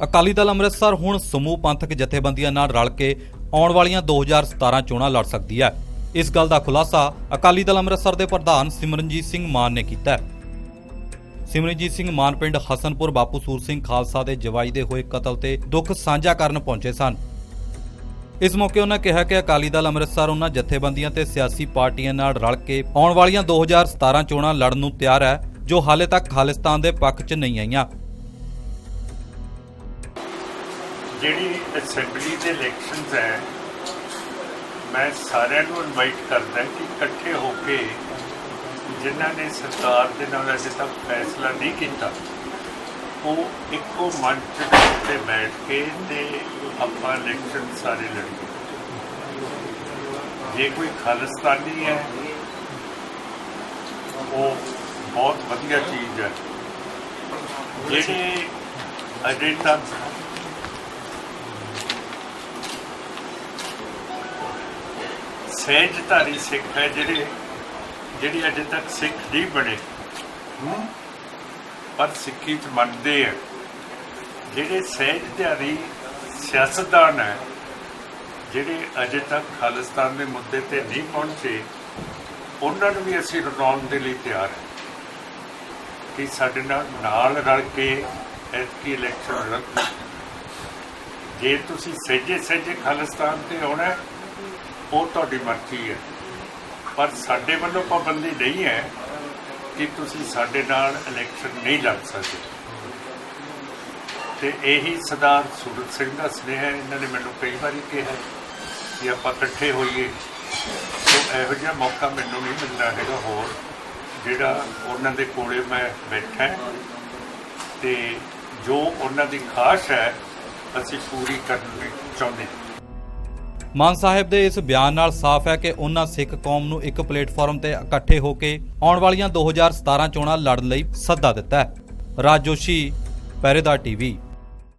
ਅਕਾਲੀ ਦਲ ਅੰਮ੍ਰਿਤਸਰ ਹੁਣ ਸਮੂਹ ਪੰਥਕ ਜਥੇਬੰਦੀਆਂ ਨਾਲ ਰਲ ਕੇ ਆਉਣ ਵਾਲੀਆਂ 2017 ਚੋਣਾਂ ਲੜ ਸਕਦੀ ਹੈ। ਇਸ ਗੱਲ ਦਾ ਖੁਲਾਸਾ ਅਕਾਲੀ ਦਲ ਅੰਮ੍ਰਿਤਸਰ ਦੇ ਪ੍ਰਧਾਨ ਸਿਮਰਨਜੀਤ ਸਿੰਘ ਮਾਨ ਨੇ ਕੀਤਾ ਹੈ। ਸਿਮਰਨਜੀਤ ਸਿੰਘ ਮਾਨ ਪਿੰਡ ਹਸਨਪੁਰ ਬਾਪੂ ਸੂਰ ਸਿੰਘ ਖਾਲਸਾ ਦੇ ਜਵਾਈ ਦੇ ਹੋਏ ਕਤਲ ਤੇ ਦੁੱਖ ਸਾਂਝਾ ਕਰਨ ਪਹੁੰਚੇ ਸਨ। ਇਸ ਮੌਕੇ ਉਹਨਾਂ ਕਿਹਾ ਕਿ ਅਕਾਲੀ ਦਲ ਅੰਮ੍ਰਿਤਸਰ ਉਹਨਾਂ ਜਥੇਬੰਦੀਆਂ ਤੇ ਸਿਆਸੀ ਪਾਰਟੀਆਂ ਨਾਲ ਰਲ ਕੇ ਆਉਣ ਵਾਲੀਆਂ 2017 ਚੋਣਾਂ ਲੜਨ ਨੂੰ ਤਿਆਰ ਹੈ, ਜੋ ਹਾਲੇ ਤੱਕ ਖਾਲਿਸਤਾਨ ਦੇ ਪੱਖ 'ਚ ਨਹੀਂ ਆਈਆਂ। ਜਿਹੜੀ ਅਸੈਂਬਲੀ ਦੇ ਇਲੈਕਸ਼ਨਸ ਹੈ, ਮੈਂ ਸਾਰਿਆਂ ਨੂੰ ਇਨਵਾਈਟ ਕਰਦਾ ਕਿ ਇਕੱਠੇ ਹੋ ਕੇ ਜਿਨ੍ਹਾਂ ਨੇ ਸਰਕਾਰ ਦੇ ਨਾਲ ਅਜੇ ਤੱਕ ਫੈਸਲਾ ਨਹੀਂ ਕੀਤਾ, ਉਹ ਇੱਕੋ ਮੰਚ 'ਤੇ ਬੈਠ ਕੇ ਤੇ ਆਪਾਂ ਇਲੈਕਸ਼ਨ ਸਾਰੇ ਲੜੀਏ। ਜੇ ਕੋਈ ਖਾਲਿਸਤਾਨੀ ਹੈ, ਉਹ ਬਹੁਤ ਵਧੀਆ ਚੀਜ਼ ਹੈ। ਜਿਹੜੇ ਅਜੇ ਤੱਕ ਸਹਿਜਧਾਰੀ ਸਿੱਖ ਹੈ ਜਿਹੜੇ, ਜਿਹੜੀ ਅਜੇ ਤੱਕ ਸਿੱਖ ਨਹੀਂ ਬਣੇ। ਪਰ ਸਿੱਖੀ ਚ ਮੰਨਦੇ ਆ। ਜਿਹੜੇ ਸਹਿਜਧਾਰੀ ਸਿਆਸਤਦਾਨ ਹੈ, ਜਿਹੜੇ ਅਜੇ ਤੱਕ ਖਾਲਿਸਤਾਨ ਦੇ ਮੁੱਦੇ ਤੇ ਨਹੀਂ ਪਹੁੰਚੇ, ਉਹਨਾਂ ਨੂੰ ਵੀ ਅਸੀਂ ਰਲਾਉਣ ਦੇ ਲਈ ਤਿਆਰ ਹਾਂ। ਕਿ ਸਾਡੇ ਨਾਲ ਨਾਲ ਰਲ ਕੇ ਐਤਕੀ ਇਲੈਕਸ਼ਨ ਲੜਨ ਜੇ ਤੁਸੀਂ ਸਹਿਜੇ ਸਹਿਜੇ ਖਾਲਿਸਤਾਨ ਤੇ ਆਉਣਾ ਉਹ ਤੁਹਾਡੀ ਮਰਜ਼ੀ ਹੈ। ਪਰ ਸਾਡੇ ਵੱਲੋਂ ਪਾਬੰਦੀ ਨਹੀਂ ਹੈ ਕਿ ਤੁਸੀਂ ਸਾਡੇ ਨਾਲ ਇਲੈਕਸ਼ਨ ਨਹੀਂ ਲੜ ਸਕਦੇ। ਤੇ ਇਹੀ ਸਰਦਾਰ ਸੂਰਤ ਸਿੰਘ ਦਾ ਸੁਨੇਹਾ ਇਹਨਾਂ ਨੇ ਮੈਨੂੰ ਕਈ ਵਾਰੀ ਕਿਹਾ ਕਿ ਆਪਾਂ ਇਕੱਠੇ ਹੋਈਏ। ਸੋ ਇਹੋ ਜਿਹਾ ਮੌਕਾ ਮੈਨੂੰ ਨਹੀਂ ਮਿਲਦਾ ਹੈਗਾ ਹੋਰ, ਜਿਹੜਾ ਉਹਨਾਂ ਦੇ ਕੋਲੇ ਮੈਂ ਬੈਠਾ ਤੇ ਜੋ ਉਹਨਾਂ ਦੀ ਖਾਸ਼ ਹੈ, ਅਸੀਂ ਪੂਰੀ ਕਰਨੀ ਚਾਹੁੰਦੇ ਹਾਂ। ਮਾਨ ਸਾਹਿਬ ਦੇ ਇਸ ਬਿਆਨ ਨਾਲ ਸਾਫ਼ ਹੈ ਕਿ ਉਹਨਾਂ ਸਿੱਖ ਕੌਮ ਨੂੰ ਇੱਕ ਪਲੇਟਫਾਰਮ ਤੇ ਇਕੱਠੇ ਹੋ ਕੇ ਆਉਣ ਵਾਲੀਆਂ 2017 ਚੋਣਾਂ ਲੜਨ ਲਈ ਸੱਦਾ ਦਿੱਤਾ ਹੈ। ਰਾਜ ਜੋਸ਼ੀ ਪਹਿਰੇਦਾਰ ਟੀਵੀ।